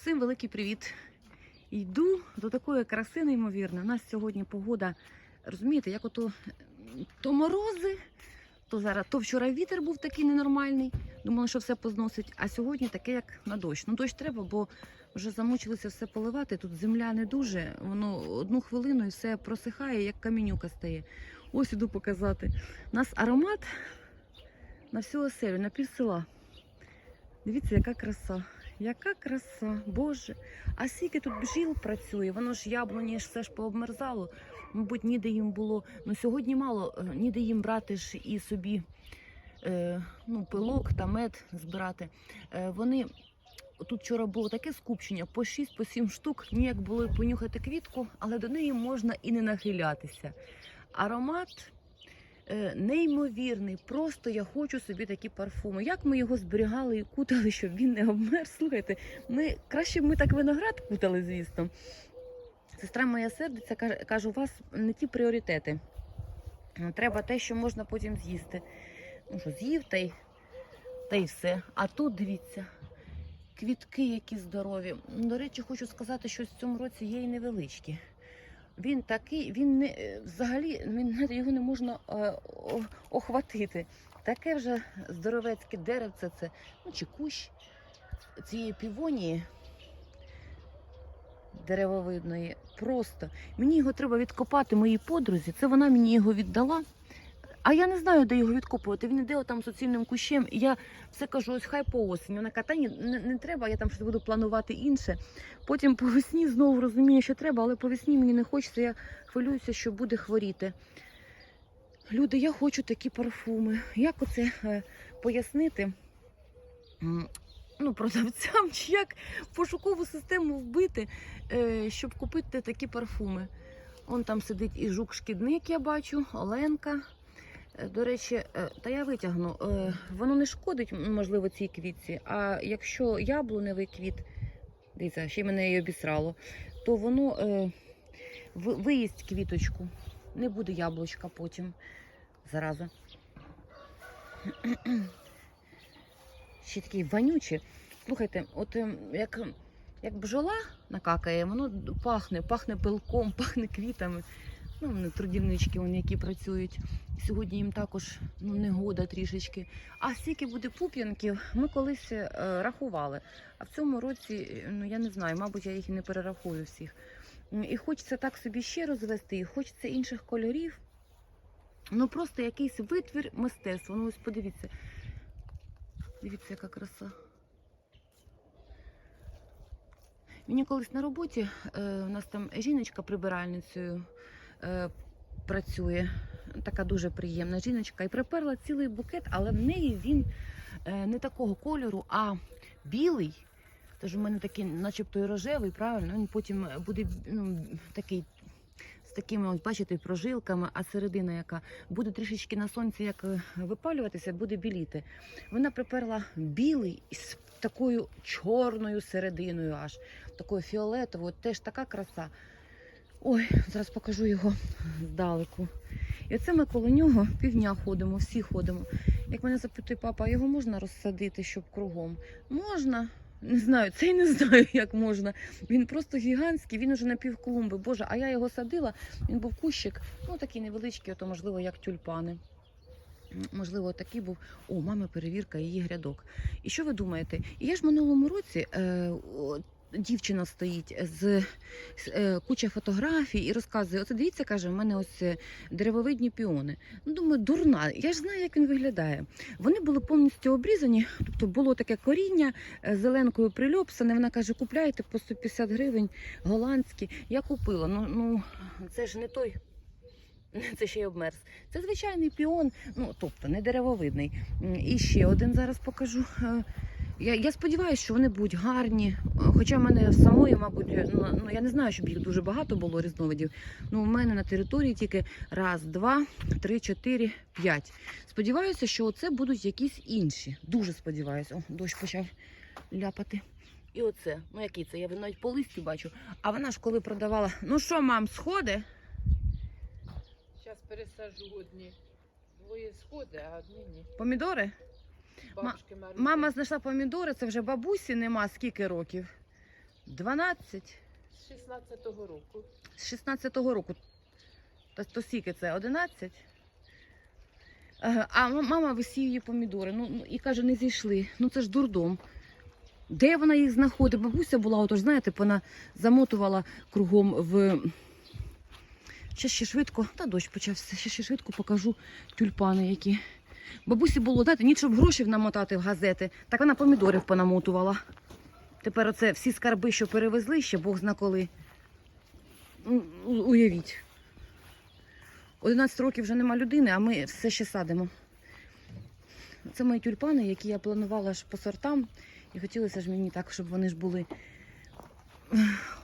Всім великий привіт! Йду до такої краси неймовірної. У нас сьогодні погода, розумієте, як ото то морози, то зараз, то вчора вітер був такий ненормальний. Думали, що все позносить. А сьогодні таке, як на дощ. Ну, дощ треба, бо вже замучилися все поливати. Тут земля не дуже. Воно одну хвилину і все просихає, як камінюка стає. Ось іду показати. У нас аромат на всю оселю, на пів села. Дивіться, яка краса. Яка краса, Боже. А скільки тут бджіл працює, воно ж яблуні ж все ж пообмерзало. Мабуть, ніде їм було. Ну сьогодні мало, е, ніде їм брати ж і собі е, ну, пилок та мед збирати. Е, вони тут вчора було таке скупчення, по 6 по 7 штук. Ніяк було понюхати квітку, але до неї можна і не нахилятися. Аромат неймовірний. Просто я хочу собі такі парфуми. Як ми його зберігали і кутали, щоб він не обмер. Слухайте, ми краще б ми так виноград кутали, звісно. Сестра моя сердиться, каже, каже, у вас не ті пріоритети. Треба те, що можна потім з'їсти. Ну що, з'їв та й, та й все. А тут дивіться, квітки які здорові. До речі, хочу сказати, що в цьому році є і невеличкі. Він такий, він не е, взагалі він його не можна е, охватити. Таке вже здоровецьке деревце, це ну чи кущ цієї півонії деревовидної. Просто мені його треба відкопати моїй подрузі. Це вона мені його віддала. А я не знаю, де його відкопувати. Він іде там суцільним кущем. І я все кажу, ось хай по осені. Вона каже, «Та ні, не, не треба, я там щось буду планувати інше. Потім по весні знову розумію, що треба, але по весні мені не хочеться. Я хвилююся, що буде хворіти. Люди, я хочу такі парфуми. Як оце е, пояснити? Ну, продавцям, чи як пошукову систему вбити, е, щоб купити такі парфуми. Он там сидить і жук-шкідник, я бачу, Оленка. До речі, е, та я витягну. е, Воно не шкодить, можливо, цій квітці. А якщо яблуневий квіт, дивіться, ще й мене її обісрало, то воно е, виїсть квіточку. Не буде яблучка потім. Заразу. Ще такі вонючі. Слухайте, от ем, як, як бджола накакає, воно пахне, пахне пилком, пахне квітами. Ну, вони трудівнички, вони, які працюють. Сьогодні їм також ну, негода трішечки. А скільки буде пуп'янків, ми колись е, рахували. А в цьому році, е, ну я не знаю, мабуть, я їх і не перерахую всіх. І хочеться так собі ще розвести, і хочеться інших кольорів. Ну просто якийсь витвір мистецтва. Ну ось подивіться. Дивіться, яка краса. Мені колись на роботі, е, у нас там жіночка прибиральницею працює, така дуже приємна жіночка, і приперла цілий букет, але в неї він е, не такого кольору, а білий. Тож у мене такий, начебто і рожевий, правильно, він потім буде ну, такий. З такими, ось бачите, прожилками, а середина, яка буде трішечки на сонці, як е, випалюватися, буде біліти. Вона приперла білий із такою чорною серединою, аж такою фіолетовою, теж така краса. Ой, зараз покажу його здалеку. І оце ми коло нього півдня ходимо, всі ходимо. Як мене запитує папа, його можна розсадити, щоб кругом? Можна. Не знаю, це й не знаю, як можна. Він просто гігантський, він уже на півклумби. Боже, а я його садила, він був кущик, ну такий невеличкий, ото, можливо, як тюльпани. Можливо, такий був. О, мами перевірка її грядок. І що ви думаєте? І я ж минулому році е, дівчина стоїть з, з е, куча фотографій і розказує: оце дивіться, каже, в мене ось е, деревовидні піони. Ну, думаю, дурна. Я ж знаю, як він виглядає. Вони були повністю обрізані, тобто було таке коріння е, зеленкою прильопсане. Вона каже, купляйте по 150 гривень голландські. Я купила. Ну, ну це ж не той. Це ще й обмерз. Це звичайний піон, ну тобто не деревовидний. І ще один зараз покажу. Я, я сподіваюся, що вони будуть гарні. Хоча в мене самої, мабуть, ну, ну я не знаю, щоб їх дуже багато було різновидів. Ну, у мене на території тільки раз, два, три, чотири, п'ять. Сподіваюся, що оце будуть якісь інші. Дуже сподіваюся. О, дощ почав ляпати. І оце, ну який це? Я навіть по листі бачу. А вона ж коли продавала, ну що, мам, сходи? Зараз пересажу одні. Двоє сходи, а одні ні. Помідори? Бабушки. Мама знайшла помідори, це вже бабусі нема скільки років. 12 З 16-го року. з 16-го року. То, то скільки це? 11? Е, А м- мама висіює помідори. Ну, ну, і каже, не зійшли. Ну це ж дурдом. Де вона їх знаходить? Бабуся була, отож, знаєте, вона замотувала кругом в. Ще ще швидко, та дощ почався, ще ще швидко покажу тюльпани, які. Бабусі було, знаєте, ніч щоб грошей намотати в газети, так вона помідорів понамотувала. Тепер оце всі скарби, що перевезли, ще Бог зна коли. Ну, Уявіть. 11 років вже нема людини, а ми все ще садимо. Це мої тюльпани, які я планувала ж по сортам. І хотілося ж мені так, щоб вони ж були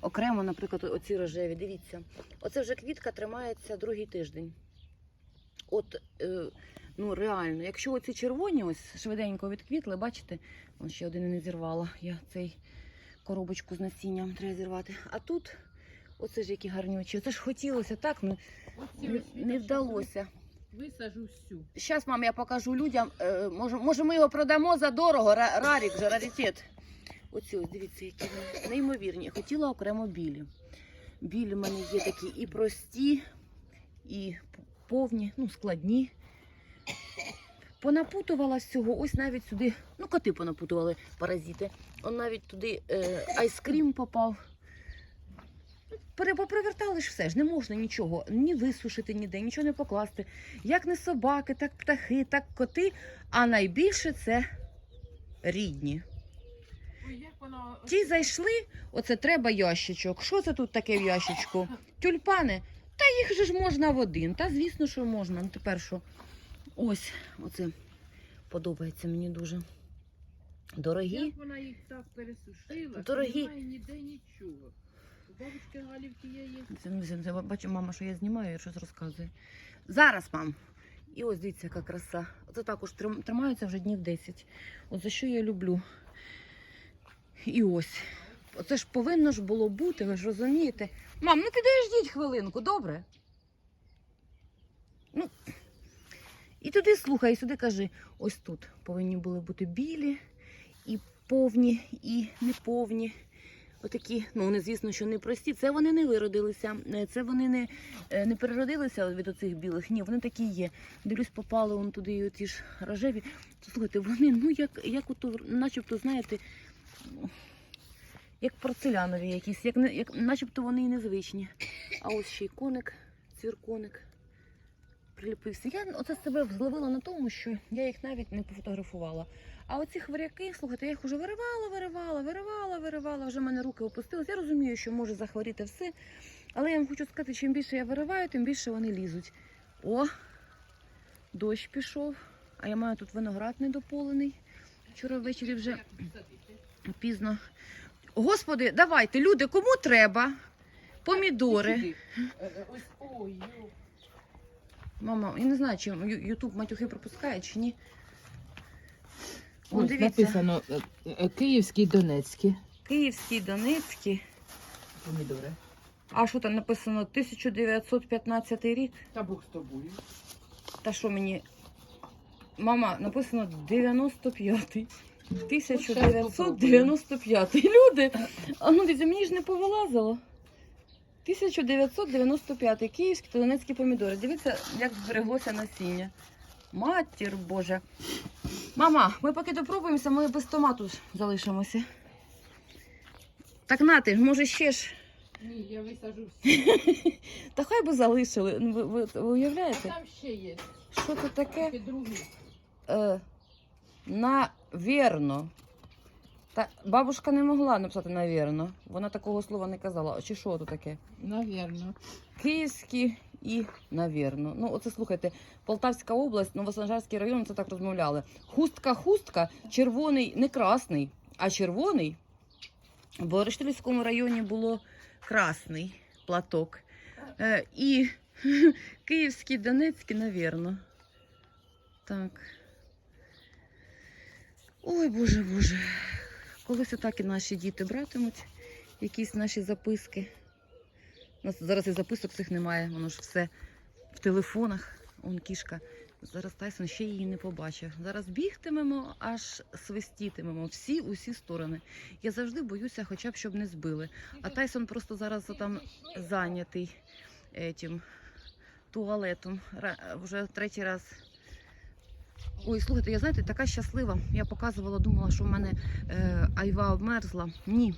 окремо, наприклад, оці рожеві. Дивіться, оце вже квітка тримається другий тиждень. От, е, ну реально, якщо оці червоні ось швиденько відквітли, бачите, Вон ще один не зірвала. Я цей коробочку з насінням треба зірвати. А тут, оце ж які гарнючі. Це ж хотілося так, ну не, не вдалося. Висажу всю. Зараз, мам, я покажу людям. Е, може, може, ми його продамо за дорого. Рарік же, раритет. Оці ось, дивіться, які вони неймовірні. Хотіла окремо білі. Білі в мене є такі і прості, і повні, ну, складні. Понапутувала всього, ось навіть сюди, ну, коти понапутували паразити. Он навіть туди е, айскрім попав. Попривертали ж все ж, не можна нічого ні висушити ніде, нічого не покласти. Як не собаки, так птахи, так коти. А найбільше це рідні. Ті зайшли, оце треба ящичок. Що це тут таке в ящичку? Тюльпани. Та їх же ж можна в один. Та звісно, що можна. Ну тепер що? Ось, оце подобається мені дуже. Дорогі. Як вона їх так пересушила, Дорогі. немає ніде нічого. У бабушки Галівки є є. Це, це, це, бачу, мама, що я знімаю, я щось розказую. Зараз, мам. І ось дивіться, яка краса. Це також трим- тримаються вже днів 10. От за що я люблю. І ось. Оце ж повинно ж було бути, ви ж розумієте. Мам, ну підождіть хвилинку, добре? Ну, і туди слухай, і сюди кажи, ось тут повинні були бути білі, і повні, і неповні. Отакі, ну вони, звісно, що не прості. Це вони не виродилися, е, це вони не, е, не переродилися від оцих білих. Ні, вони такі є. Дивлюсь, попали вон туди і оті ж рожеві. Слухайте, вони, ну як, як ото, начебто, знаєте, як порцелянові якісь, як, як, начебто вони і незвичні. А ось ще й коник, цвірконик приліпився. Я оце себе зловила на тому, що я їх навіть не пофотографувала. А оці хворяки, слухайте, я їх уже виривала, виривала, виривала, виривала, вже в мене руки опустились. Я розумію, що може захворіти все. Але я вам хочу сказати, чим більше я вириваю, тим більше вони лізуть. О, дощ пішов, а я маю тут виноград недополений. Вчора ввечері вже пізно. Господи, давайте, люди, кому треба? Помідори. Сюди. Е, е, Ось, ой. Мама, я не знаю, чи Ютуб матюхи пропускає чи ні. Ось дивіться, написано е, е, Київський, Донецький. Помідори. А що там написано? 1915 рік. Та Бог з тобою. Та що мені? Мама, написано 95-й. 1995. Люди, а ну дивіться, мені ж не повилазило. 1995 київські та донецькі помідори. Дивіться, як збереглося насіння. Матір Божа. Мама, ми поки допробуємося, ми без томату залишимося. Так нати, може ще ж. Ні, я висажу всі. Та хай би залишили. Ну, Ви, ви, ви А уявляєте? там ще є. Що це таке? Е, навірно. Та бабушка не могла написати навірно. Вона такого слова не казала. Чи що тут таке? Навірно. Київські і навірно. Ну, оце слухайте, Полтавська область, Новоsanжарський район, це так розмовляли. Хустка, хустка, червоний, не красний, а червоний. Бо в Рештилівському районі було красний платок. Е, і Київський, Донецький, навірно. Так. Ой, Боже, Боже. Колись отак і наші діти братимуть якісь наші записки. У нас зараз і записок цих немає, воно ж все в телефонах. Он кішка Зараз Тайсон ще її не побачив. Зараз бігтимемо, аж свистітимемо всі усі сторони. Я завжди боюся, хоча б щоб не збили. А Тайсон просто зараз там зайнятий етім туалетом. Вже третій раз. Ой, слухайте, я знаєте, така щаслива. Я показувала, думала, що в мене е, айва обмерзла. Ні.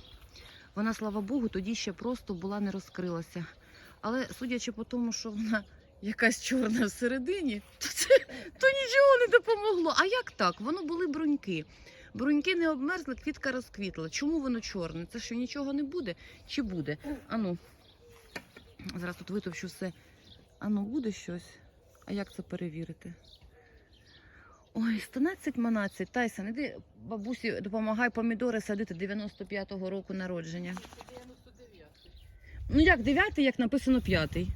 Вона, слава Богу, тоді ще просто була не розкрилася. Але судячи по тому, що вона якась чорна всередині, то, це, то нічого не допомогло. А як так? Воно були бруньки. Бруньки не обмерзли, квітка розквітла. Чому воно чорне? Це що нічого не буде? Чи буде? Ану, зараз тут витовчу все. Ану, буде щось? А як це перевірити? Ой, 112 манадцять. Тайсон, іди бабусі, допомагай помідори садити 95-го року народження. 99. Ну як 9, як написано 5-й.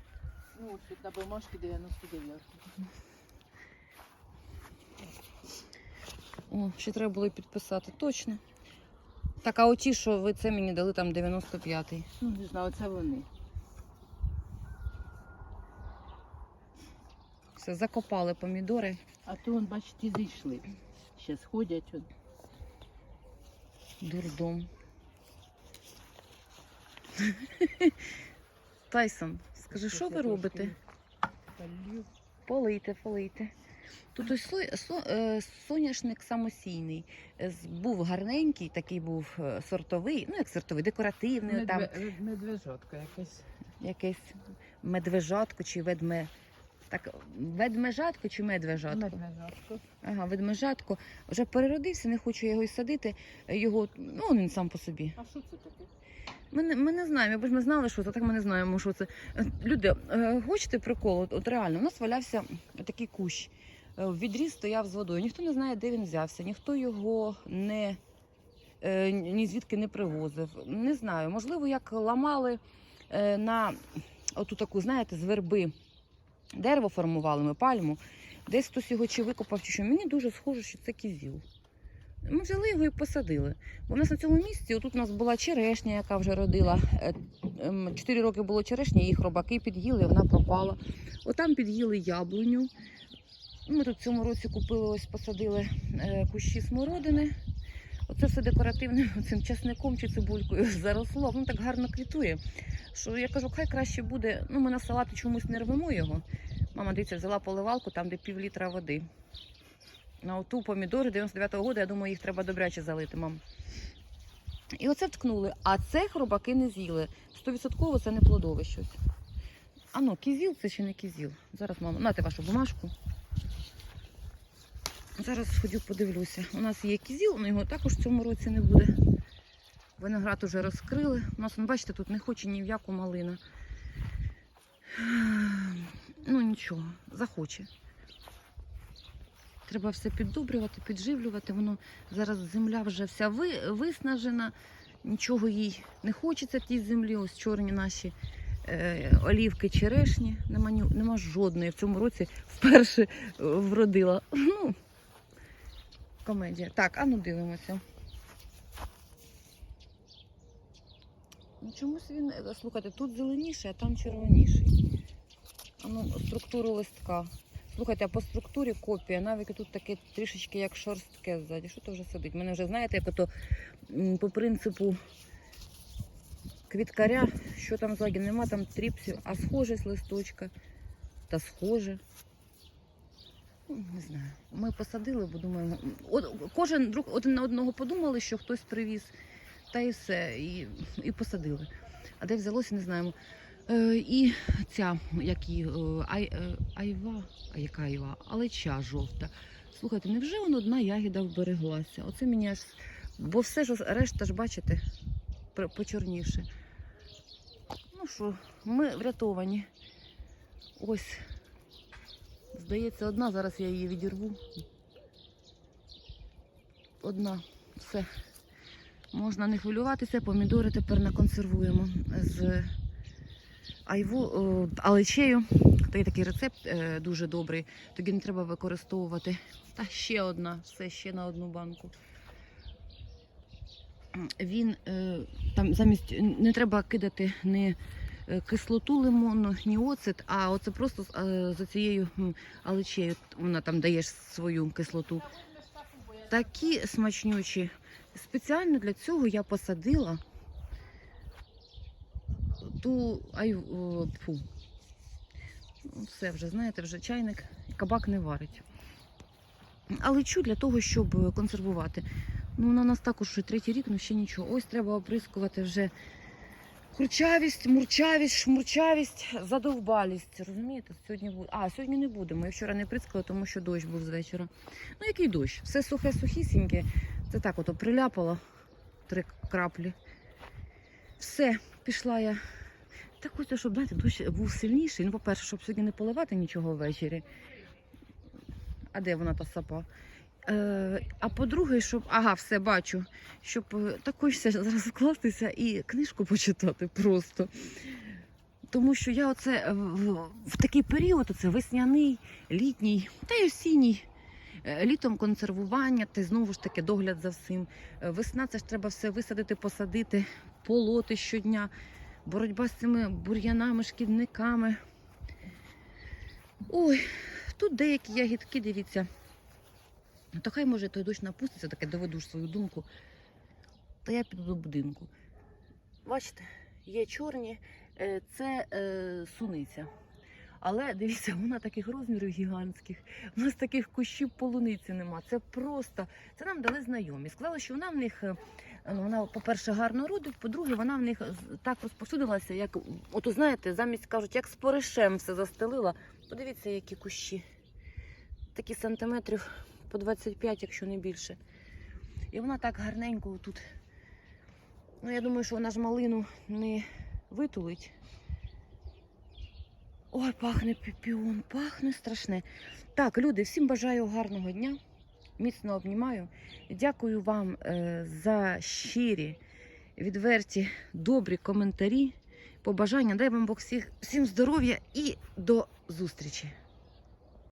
Ну, ось тут на бумажці 99. О, ще треба було підписати, точно. Так, а оті, що ви це мені дали там 95-й. Ну, не знаю, це вони. Все, закопали помідори. А то, он, бачите, зійшли. Ще сходять. Он. Дурдом. Тайсон, скажи, що ви робите? Полийте, полийте. Тут ось со, со, е, соняшник самосійний. Е, Був гарненький, такий був е, сортовий, ну як сортовий, декоративний, там Медве- Медвежатка якась. якесь медвежатко чи ведме. Так, ведмежатко чи медвежатко? Медвежатка. Ага, ведмежатко. Вже переродився, не хочу його й садити. Його, ну він сам по собі. А що це таке? Ми не, ми не знаємо, якби ж ми знали, що це, так ми не знаємо, що це. Е, Люди, е, хочете прикол? От, от реально, у нас валявся такий кущ. Е, В відріз стояв з водою. Ніхто не знає, де він взявся, ніхто його не ні звідки не привозив. Не знаю. Можливо, як ламали на оту таку, знаєте, з верби дерево формували ми пальму. Десь хтось його чи викопав, чи що. Мені дуже схоже, що це кізіл. Ми взяли його і посадили. Бо в нас на цьому місці, отут у нас була черешня, яка вже родила. Е, ем, Чотири роки було черешня, їх робаки під'їли, вона пропала. Отам під'їли яблуню. Ми тут цьому році купили, ось посадили е, кущі смородини. Оце все декоративним цим часником чи цибулькою заросло. Воно так гарно квітує. Що я кажу, хай краще буде. Ну, ми на салати чомусь не рвемо його. Мама, дивіться, взяла поливалку, там де пів літра води. На оту помідори 99-го року, я думаю, їх треба добряче залити, мам. І оце вткнули. А це хробаки не з'їли. Стовідсотково це не плодове щось. А кізіл це чи не кізіл? Зараз, мама, нате вашу бумажку. Зараз сходю, подивлюся. У нас є кізіл, але його також в цьому році не буде. Виноград уже розкрили. У нас, ну, бачите, тут не хоче ні в яку малина. Ну нічого, захоче. Треба все піддобрювати, підживлювати. Воно зараз земля вже вся ви, виснажена, нічого їй не хочеться тій землі. Ось чорні наші е, олівки черешні. Нема, нема жодної. В цьому році вперше е, вродила. Ну, комедія. Так, а ну дивимося. Ну, чомусь він, е, слухайте, тут зеленіший, а там червоніший. А ну, структуру листка. Слухайте, а по структурі копія, навіть тут таке трішечки як шорстке ззаді. Що то вже сидить? Мене вже знаєте, як ото по принципу квіткаря, що там ззаді, нема там тріпсів, а схоже з листочка. Та схоже. Не знаю. Ми посадили, бо думаємо. От, кожен друг один на одного подумали, що хтось привіз, та і все, і, і посадили. А де взялося, не знаємо. Е, і ця, як її, е, ай, е, айва, а яка айва, алеча жовта. Слухайте, невже вон одна ягіда вбереглася? Оце мені аж. Бо все ж решта ж, бачите, почорніше. Ну що, ми врятовані. Ось. Здається, одна, зараз я її відірву. Одна. Все. Можна не хвилюватися, помідори тепер наконсервуємо з айву, алечею. Є такий рецепт е, дуже добрий. Тоді не треба використовувати. Та ще одна, все ще на одну банку. Він е, там замість не треба кидати не кислоту лимонну, ні оцет, а оце просто е, цією аличею. Вона там дає свою кислоту. Такі смачнючі. Спеціально для цього я посадила ту ай. Ну, Все вже, знаєте, вже чайник, кабак не варить. Аличу для того, щоб консервувати. Ну, у нас також третій рік, ну ще нічого. Ось треба оприскувати вже курчавість, мурчавість, шмурчавість, задовбалість. Розумієте? Сьогодні буде. А, сьогодні не будемо. Я вчора не прискала, тому що дощ був з вечора. Ну, який дощ? Все сухе, сухісіньке. Це так ото приляпало три краплі. Все, пішла я. Так хочеться, щоб знаєте, дощ був сильніший. Ну, по-перше, щоб сьогодні не поливати нічого ввечері. А де вона та сапа? Е, а по-друге, щоб. Ага, все бачу. Щоб е, так хочеться зараз вкластися і книжку почитати просто. Тому що я оце е, в, такий період, оце весняний, літній та й осінній. Літом консервування, й знову ж таки догляд за всім. Весна це ж треба все висадити, посадити, полоти щодня, боротьба з цими бур'янами, шкідниками. Ой, тут деякі ягідки, дивіться. Ну, то хай може той дощ напуститься, таке доведу ж свою думку. Та я піду до будинку. Бачите, є чорні, е, це е, суниця. Але дивіться, вона таких розмірів гігантських. У нас таких кущів полуниці нема. Це просто це нам дали знайомі. Сказали, що вона в них, е, вона, по-перше, гарно родить, по-друге, вона в них так розповсюдилася, як, ото знаєте, замість кажуть, як споришем все застелила. Подивіться, які кущі. Такі сантиметрів по 25, якщо не більше. І вона так гарненько тут. Ну, я думаю, що вона ж малину не витулить. Ой, пахне піпіон, пахне страшне. Так, люди, всім бажаю гарного дня. Міцно обнімаю. Дякую вам е, за щирі, відверті, добрі коментарі, побажання. Дай вам Бог всіх, всім здоров'я і до зустрічі!